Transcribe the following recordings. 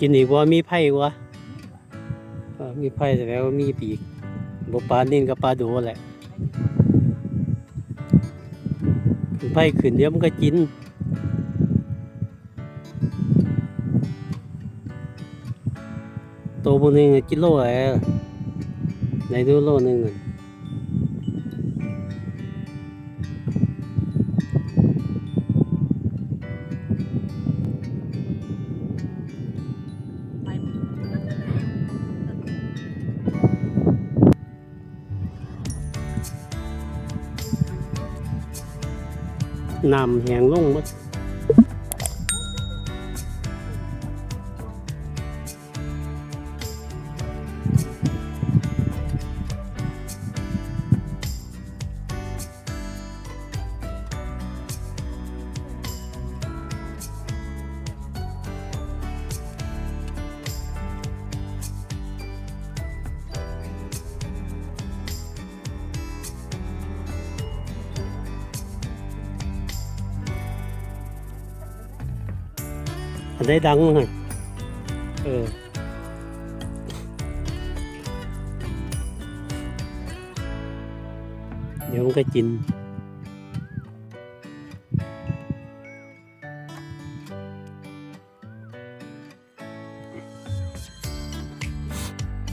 กินอีกว่ามีไผ่วะมีไผ่แต่แล้วมีปีกบปลานิ่นกับปลาดูแหละ ไผ่ขึ้นเดี๋ยวมันก็กินตัวมันหนึงกิโลอะไรอะไหนดูโลหนึงอะ น้ำแห้งลงมา ได้ดังมั้งอะเออเดี๋ยวมันก็กิน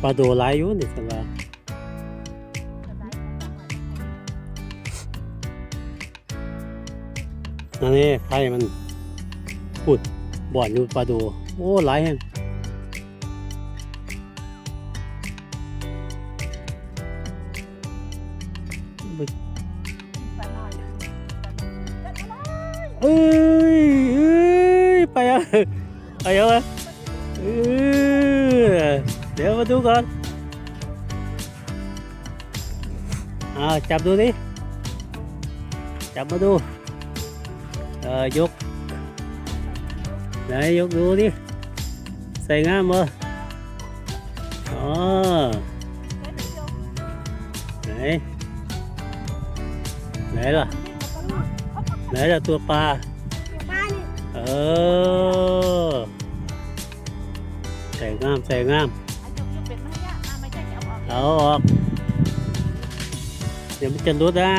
ปลาโดหลายอยู่นี่สันว่าจะได้นั่นนี่ไข่มันปุด บ่อนอยู่ปลาโดโอ้ หลายแฮงไปหน่อยเอ้ยเอ้ยไปอะไปอะเออเดี๋ยวมาดูก่อนอ่าจับดูดิจับมาดูเออยก ไหนยกดูดิใส่งามมั้อ๋อไหนไหนล่ะไหนล่ะตัวปลาเออใส่งามใส่งามอายุยุเป็นไหมเนี่ยอ่าไม่จะเอาออกเดี๋ยวมันจะรุดนะ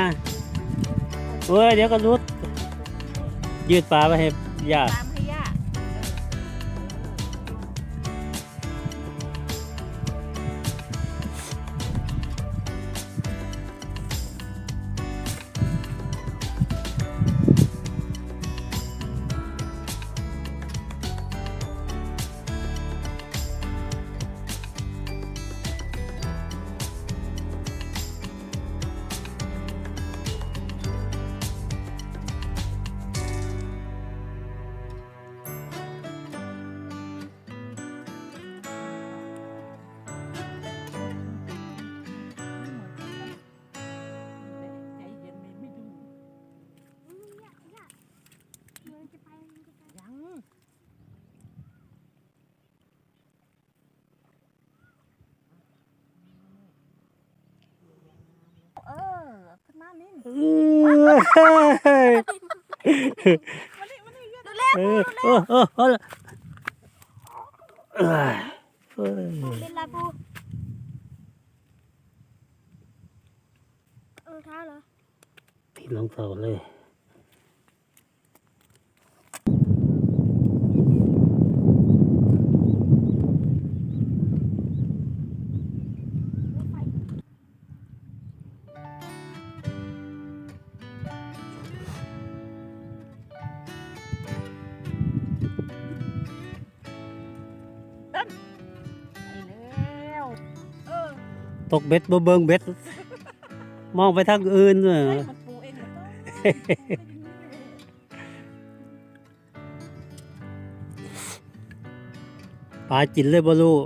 เฮ้ยเดี๋ยวก็รุดยืดปลาไปให้ยาต เออเออเออเออเอ้ยเอ้ยเป็นลาปูรอเท้าเหรอที่ลองเสาเลย ตกเบ็ดบ่เบิ่งเบ็ด มองไปทางอื่นเนอะให้มันปูเองเหรอปลาจินเลยบ่รู้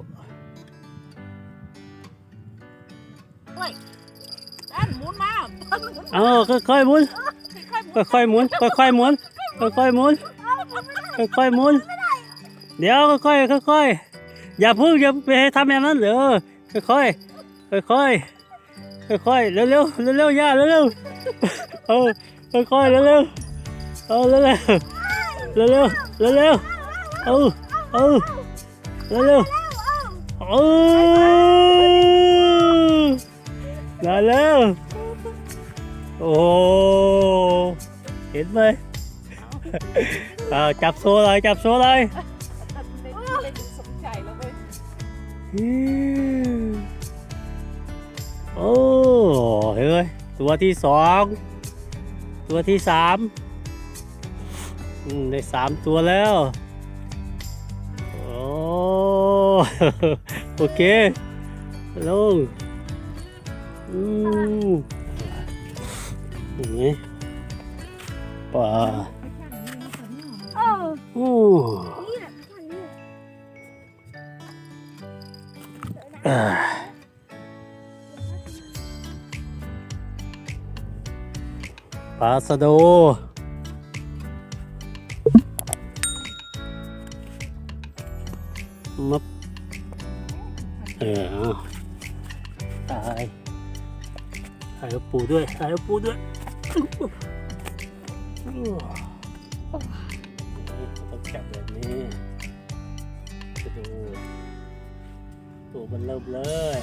ด้านหมุนมาเออค่อยๆหมุน ค่อยๆหมุนค่อยๆหมุน ค่อยๆหมุน ค่อยๆหมุน ค่อยๆหมุน เดี๋ยวค่อยๆค่อยๆอย่าเพึ่งอย่าไปให้ทำอย่างนั้นเดี๋ยวค่อยๆ ค่อยๆค่อยๆเร็วๆเร็วๆย่าเร็วๆเอาค่อยๆเร็วๆเอาเร็วๆเร็วๆเร็วๆเอาเอาเร็วๆเอาได้แล้วโอ้เห็นไหมเอาจับโซ่เลยจับโซ่เลยเล่นเล่นสมใจแล้วเว้ยอืม โอ้เฮ้ยตัวที่สองตัวที่สามอืมได้สามตัวแล้วโอ้โอเคลงอืมนี่ป่าเออโอ้นี่แหละข้างนี้อ่า ปลาสะโด มับเออเอาตายถ่ายลูปูด้วยถ่ายลูปูด้วยต้องจับแบบนี้จะดูตัวมันเริ่มเลย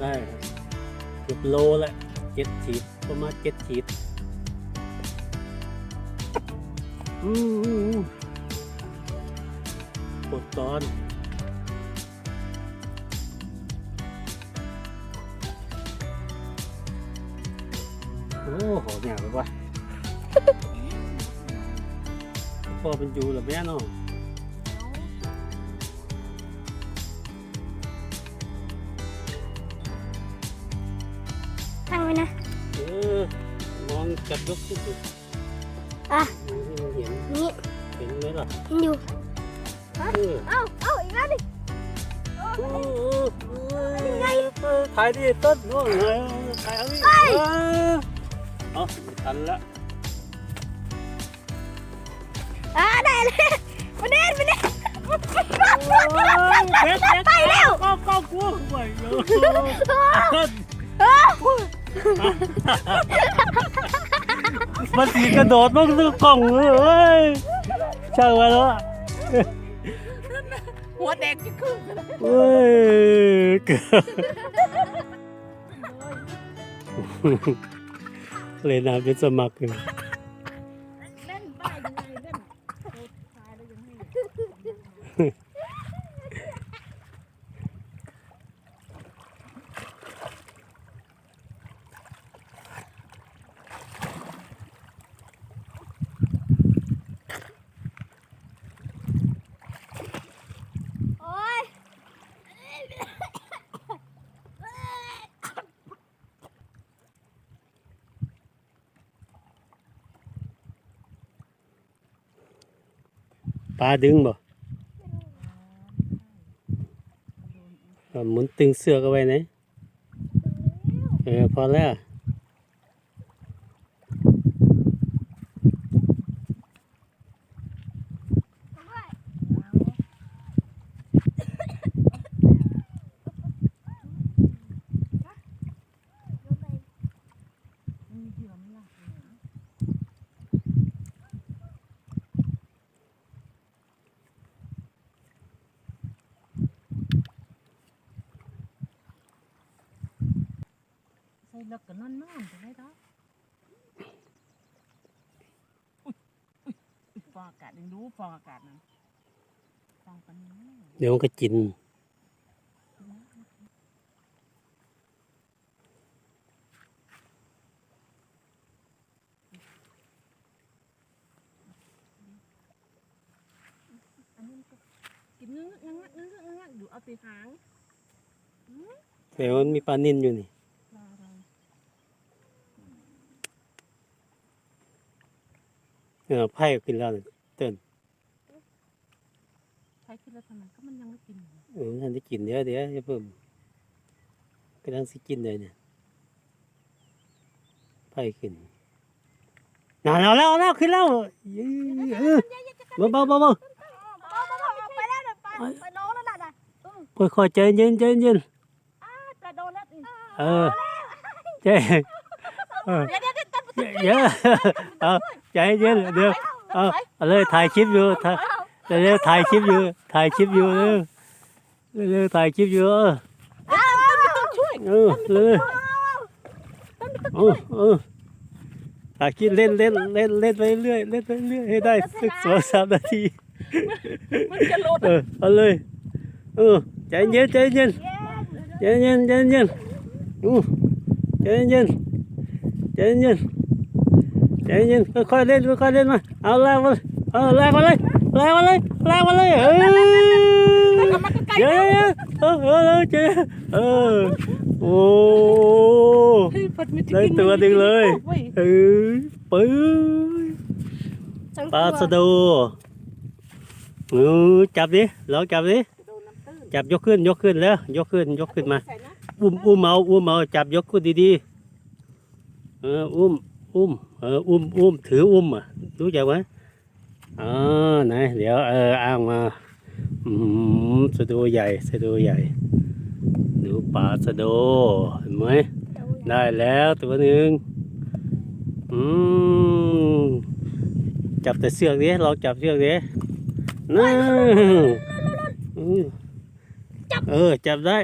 ได้เกือบโลแหละเจ็ดขีด ประมาณเจ็ดขีดอืมอืมอืมกดตอนโอ้โหเนี่ยแบบว่าพอเป็นอยู่หรือแม่เนาะตั้งไว้นะ จับยกขึ้นสิอะเห็นนี่เห็นไหมล่ะยังอยู่เออเอ้าเอ้าอีกแล้วดิเออเออถ่ายดิต้นโน่นไงถ่ายเอาดิเออเอาไม่ทันละอ่าได้เลยมาเด่นมาเด่นเบ็ดเบ็ดไปแล้วก็ก็กลัวไปเลย มันสีกระโดดมันก็กล่องเลยช่างมันแล้วอะหัวแดงจะขึ้นเลยเว้ยเกือบเลยน้ำเป็นสมัครอยู่ เล่นป้ายยังไงเล่นโคตรตายแล้วยังให้ โอ้ย ปลาดึงบ่หมุนตึงเสือกเอาไว้ไหนเออพอแล้ว มีเหยื่อไหมล่ะ ใส่เลิกกันนอนนอนจะได้ดอกอุ๊ยอุ๊ยอุ๊ยฟองอากาศยังรู้ฟองอากาศนะฟองกันนี้เดี๋ยวมันก็กิน อันนี้มันก็กินเงื้อเงื้อเงื้อเงื้อเงื้ออยู่เอาตีหางแต่มันมีปลานิ่นอยู่นี่ ปลาอะไร เออไผ่กินแล้วนี่เต้นใช้ขึ้นแล้วทำไมก็มันยังไม่กินอยู่เออท่านได้กินเดี๋ยวเดี๋ยวอย่าเพิ่มกำลังสิกินเลยเนี่ยไผ่ขึ้นน่าเอาแล้วเอาแล้วขึ้นแล้วเออเบาเบาเบาเบาไปแล้วเดี๋ยวไปไปน้องแล้วน่ะน่ะค่อยๆใจเย็นใจเย็นกระโดดแล้วนี่เออใจเออ เดี๋ยวเดี๋ยวเดี๋ยวต้นเยอะเอาใจเย็นเดี๋ยวเอาเอาเลยถ่ายคลิปอยู่ถ่ายเร็วๆถ่ายคลิปอยู่ถ่ายคลิปอยู่เร็วเร็วๆถ่ายคลิปอยู่เออไม่ต้องช่วยเออเลยเออเออถ่ายคลิปเล่นเล่นเล่นเล่นไปเรื่อยเล่นไปเรื่อยให้ได้สักสองสามนาทีมันจะโลดเออเอาเลยเออใจเย็นใจเย็นใจเย็นใจเย็นอือใจเย็นใจเย็น ใจเย็นค่อยๆเล่นค่อยๆเล่นมาเอาแรงมาเอาแรงมาเลยแรงมาเลยแรงมาเลยเออเอามาใกล้เดี๋ยเดี๋ยวเออเออเออเจ๊เออโอ้ยได้ตัวหนึ่งเลยว้เออปื้ยปลาสะดูเออจับดิลองจับดิโดนน้ำตื้นจับยกขึ้นยกขึ้นแล้วยกขึ้นยกขึ้นมา อุ้มอุ้มเอาอุ้มเอาจับยกขึ้นดีๆเอออุ้ม อุ้ม เออ อุ้มอุ้มถืออุ้มอะ รู้จักไหมอ๋อไหนเดี๋ยวเอออ้างมา อืมสะโดูใหญ่สะโดูใหญ่ ดูปลาสะโดูเห็นไหม ได้แล้วตัวหนึ่งอืม จับแต่เสือกดิลองจับเสือกดินั่นอืมเออ จับได้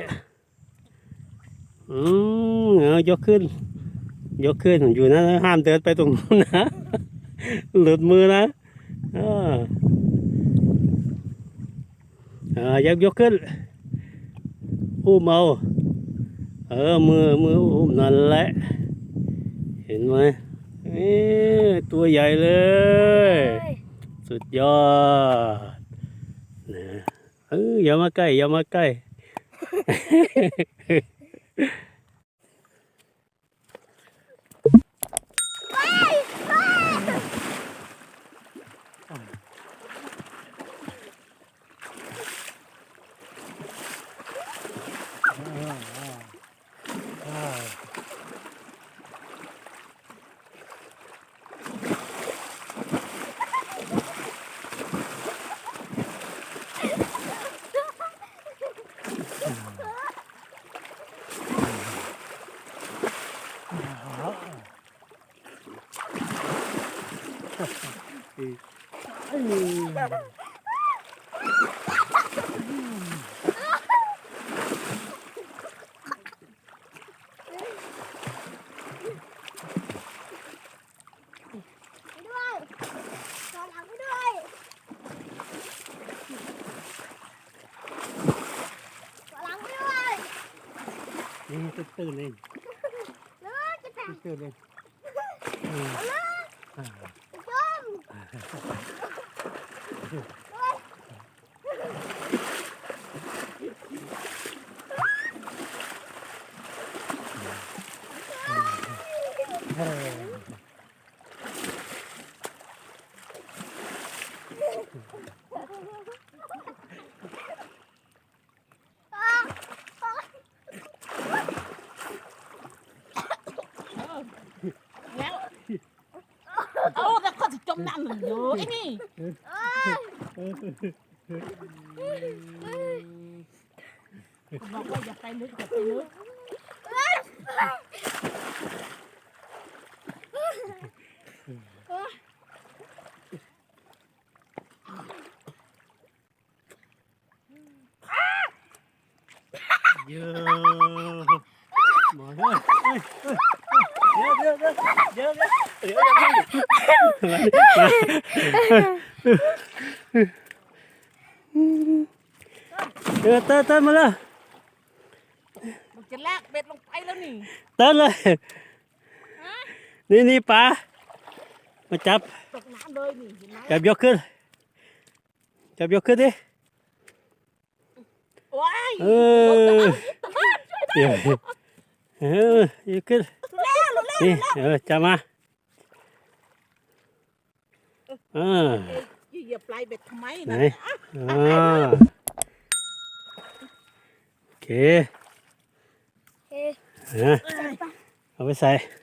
อืมเอายกขึ้น ยกขึ้นอยู่นะห้ามเดินไปตรงนู้นนะ หลุดมือนะอ่าอ่ายักยกขึ้น อุ้มเอาเออมือมืออุ้มนั่นแหละ เห็นไหมเอ้ตัวใหญ่เลย สุดยอดนะเอออย่ามาใกล้อย่ามาใกล้ ไปด้วยขอหลังไปด้วยขอหลังไปด้วย นี่ตื่นๆเลยเลิกจะแต่งตื่นๆเลยจมแล้วเอาแต่ก็จะจม น้ำหนึ่งอยู่ไอ้นี่บอกว่าอย่าไปลึกอย่าไปลึก เยอะหมอเฮ้ยเฮ้ยเดี๋ยวเดี๋ยวเดี๋ยวเดี๋ยวเดี๋ยว เดี๋ยวเออเต้นเต้นมาเลยมันจะแลกเบ็ดลงไปแล้วนี่เต้นเลย นี่นี่ปลา มาจับ ตกน้ำเลยนี่เห็นไหมจับยกขึ้น จับยกขึ้นดิ ว้ายเออเดี๋ยวเออยกขึ้น นี่เออจับมา อ่าเหยียบปลายเบ็ดทำไมไหนนะอ่าโอเคเอ๊ะฮะเอาไปใส่เ